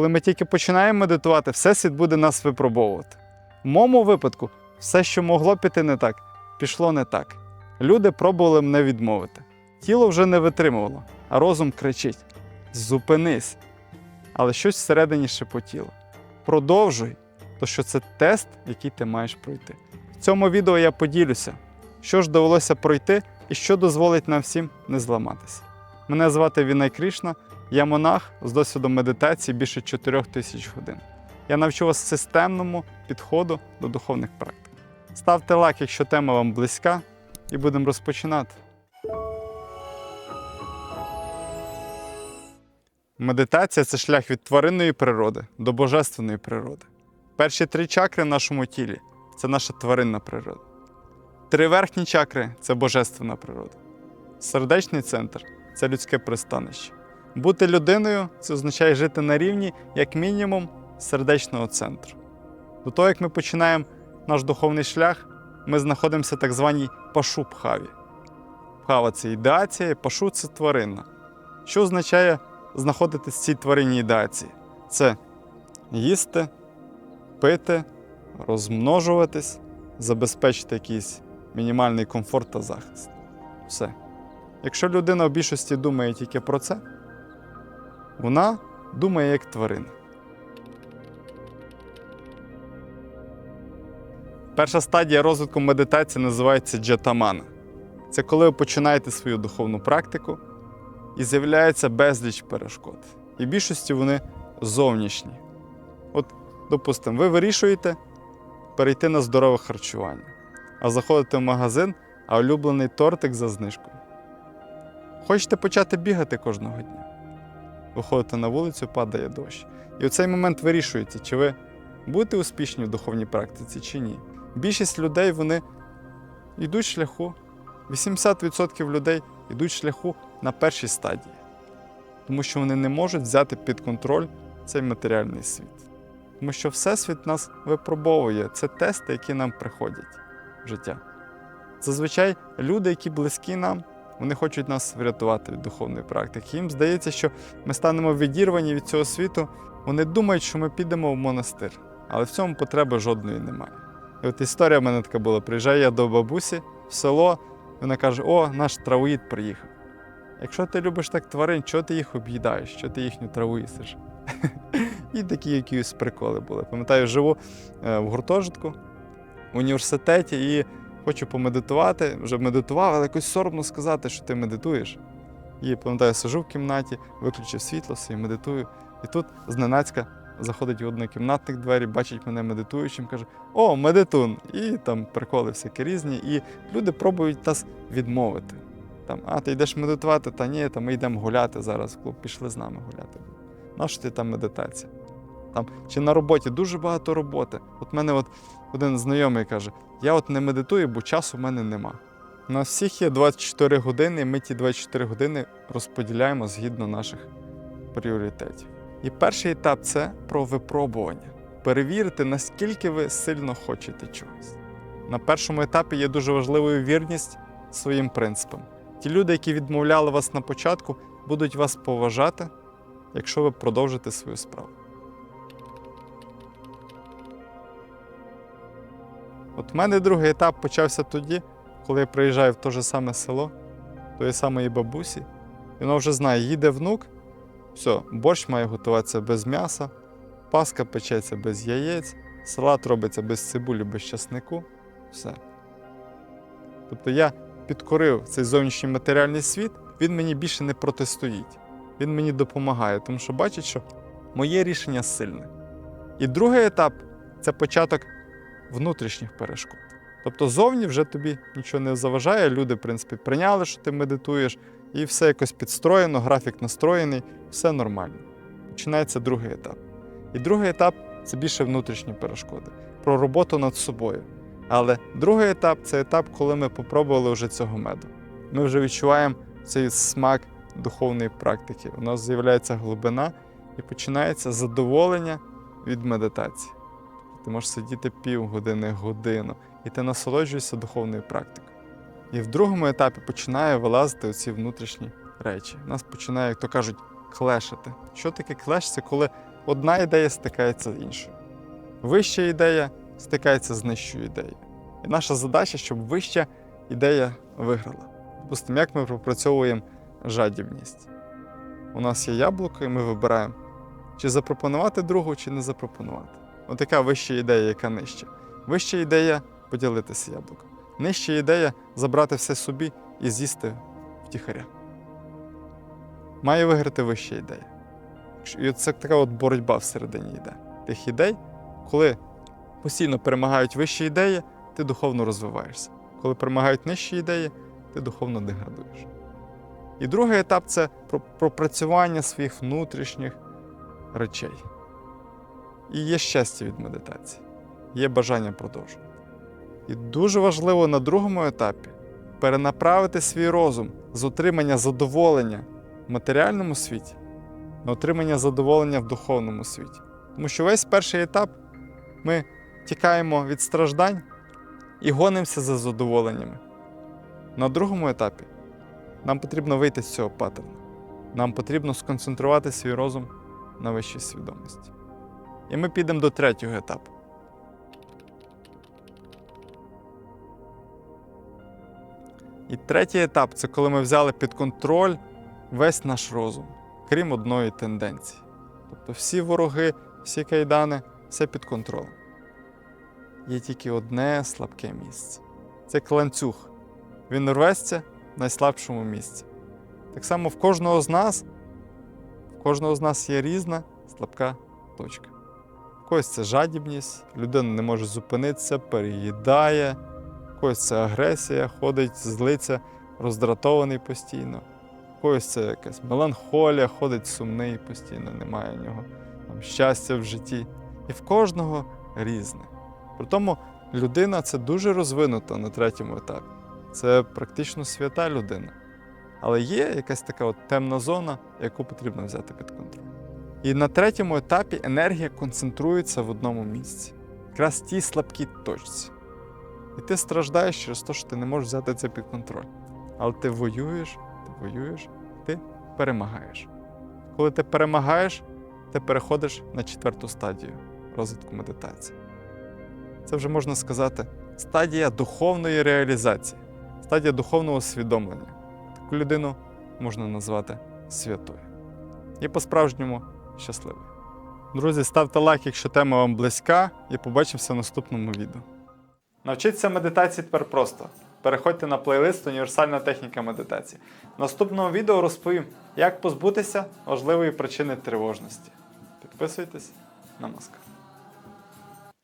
коли ми тільки починаємо медитувати, всесвіт буде нас випробовувати. В моєму випадку, все, що могло піти не так, пішло не так. Люди пробували мене відмовити. Тіло вже не витримувало, а розум кричить: зупинись. Але щось всередині шепотіло. Продовжуй, то що це тест, який ти маєш пройти. В цьому відео я поділюся, що ж довелося пройти і що дозволить нам всім не зламатися. Мене звати Вінай Кришна, я монах з досвідом медитації більше 4 тисяч годин. Я навчу вас системному підходу до духовних практик. Ставте лайк, якщо тема вам близька, і будемо розпочинати. Медитація це шлях від тваринної природи до божественної природи. Перші три чакри в нашому тілі це наша тваринна природа. Три верхні чакри це божественна природа. Сердечний центр це людське пристанище. Бути людиною це означає жити на рівні, як мінімум, сердечного центру. До того, як ми починаємо наш духовний шлях, ми знаходимося в так званій пашу пхаві. Пхава це ідеація, пашу це тварина. Що означає знаходитись в цій тваринній ідеації? Це їсти, пити, розмножуватись, забезпечити якийсь мінімальний комфорт та захист. Все. Якщо людина в більшості думає тільки про це, вона думає як тварина. Перша стадія розвитку медитації називається джатамана. Це коли ви починаєте свою духовну практику і з'являється безліч перешкод. І в більшості вони зовнішні. От, допустимо, ви вирішуєте перейти на здорове харчування, а заходите в магазин, а улюблений тортик за знижкою. Хочете почати бігати кожного дня. Виходите на вулицю, падає дощ. І в цей момент вирішуєте, чи ви будете успішні в духовній практиці, чи ні. Більшість людей вони йдуть шляху. 80% людей йдуть шляху на першій стадії, тому що вони не можуть взяти під контроль цей матеріальний світ. Тому що Всесвіт нас випробовує. Це тести, які нам приходять в життя. Зазвичай люди, які близькі нам, вони хочуть нас врятувати від духовної практики. Їм здається, що ми станемо відірвані від цього світу. Вони думають, що ми підемо в монастир, але в цьому потреби жодної немає. І от історія в мене така була: приїжджаю я до бабусі в село, вона каже: О, наш травоїд приїхав. Якщо ти любиш так тварин, чого ти їх об'їдаєш, що ти їхню траву їсиш? І такі якісь приколи були. Пам'ятаю, живу е, в гуртожитку в університеті і хочу помедитувати. Вже медитував, але якось соромно сказати, що ти медитуєш. І пам'ятаю, сижу в кімнаті, виключив світло, і медитую. І тут зненацька заходить в однокімнатних двері, бачить мене медитуючим, каже: О, медитун! І там приколи всякі різні. І люди пробують нас відмовити. Там, а ти йдеш медитувати, та ні, та ми йдемо гуляти зараз в клуб, пішли з нами гуляти. Нащо ти там медитація? Там, чи на роботі дуже багато роботи. От мене от один знайомий каже: я от не медитую, бо часу в мене нема. У нас всіх є 24 години, і ми ті 24 години розподіляємо згідно наших пріоритетів. І перший етап це про випробування. Перевірити, наскільки ви сильно хочете чогось. На першому етапі є дуже важливою вірність своїм принципам. Ті люди, які відмовляли вас на початку, будуть вас поважати, якщо ви продовжите свою справу. От в мене другий етап почався тоді, коли я приїжджаю в те ж саме село, тої самої бабусі, і вона вже знає, їде внук, все, борщ має готуватися без м'яса, паска печеться без яєць, салат робиться без цибулі, без часнику. Все. Тобто я підкорив цей зовнішній матеріальний світ, він мені більше не протистоїть. Він мені допомагає, тому що бачить, що моє рішення сильне. І другий етап це початок внутрішніх перешкод. Тобто зовні вже тобі нічого не заважає. Люди, в принципі, прийняли, що ти медитуєш, і все якось підстроєно, графік настроєний, все нормально. Починається другий етап. І другий етап це більше внутрішні перешкоди, про роботу над собою. Але другий етап це етап, коли ми попробували вже цього меду. Ми вже відчуваємо цей смак духовної практики. У нас з'являється глибина і починається задоволення від медитації. Ти можеш сидіти півгодини, годину, і ти насолоджуєшся духовною практикою. І в другому етапі починає вилазити оці внутрішні речі. Нас починає, як то кажуть, клешити. Що таке клеш? Це коли одна ідея стикається з іншою. Вища ідея стикається з нижчою ідеєю. І наша задача, щоб вища ідея виграла. Допустимо, як ми пропрацьовуємо жадібність. У нас є яблуко, і ми вибираємо, чи запропонувати другу, чи не запропонувати. Ось така вища ідея, яка нижча. Вища ідея поділитися яблуком. Нижча ідея забрати все собі і з'їсти втіхаря. Має виграти вища ідея. І це така от боротьба всередині йде. Тих ідей, коли постійно перемагають вищі ідеї, ти духовно розвиваєшся. Коли перемагають нижчі ідеї, ти духовно деградуєш. І другий етап це пропрацювання своїх внутрішніх речей. І є щастя від медитації, є бажання продовжувати. І дуже важливо на другому етапі перенаправити свій розум з отримання задоволення в матеріальному світі на отримання задоволення в духовному світі. Тому що весь перший етап ми тікаємо від страждань і гонимося за задоволеннями. На другому етапі нам потрібно вийти з цього паттерну. Нам потрібно сконцентрувати свій розум на вищій свідомості. І ми підемо до третього етапу. І третій етап це коли ми взяли під контроль весь наш розум, крім одної тенденції. Тобто всі вороги, всі кайдани, все під контролем. Є тільки одне слабке місце. Це як ланцюг. Він рветься в найслабшому місці. Так само в кожного з нас, в кожного з нас є різна слабка точка. В когось це жадібність, людина не може зупинитися, переїдає, в когось це агресія, ходить, злиться, роздратований постійно. Когось це якась меланхолія, ходить сумний постійно, немає у нього там, щастя в житті. І в кожного різне. При тому людина це дуже розвинута на третьому етапі. Це практично свята людина. Але є якась така от темна зона, яку потрібно взяти під контроль. І на третьому етапі енергія концентрується в одному місці, якраз тій слабкій точці. І ти страждаєш через те, що ти не можеш взяти це під контроль. Але ти воюєш, ти воюєш, ти перемагаєш. Коли ти перемагаєш, ти переходиш на четверту стадію розвитку медитації. Це вже можна сказати стадія духовної реалізації, стадія духовного усвідомлення. Таку людину можна назвати святою. І по-справжньому щасливою. Друзі, ставте лайк, якщо тема вам близька, і побачимося в наступному відео. Навчитися медитації тепер просто. Переходьте на плейлист Універсальна техніка медитації. В наступному відео розповім, як позбутися важливої причини тривожності. Підписуйтесь на Москву.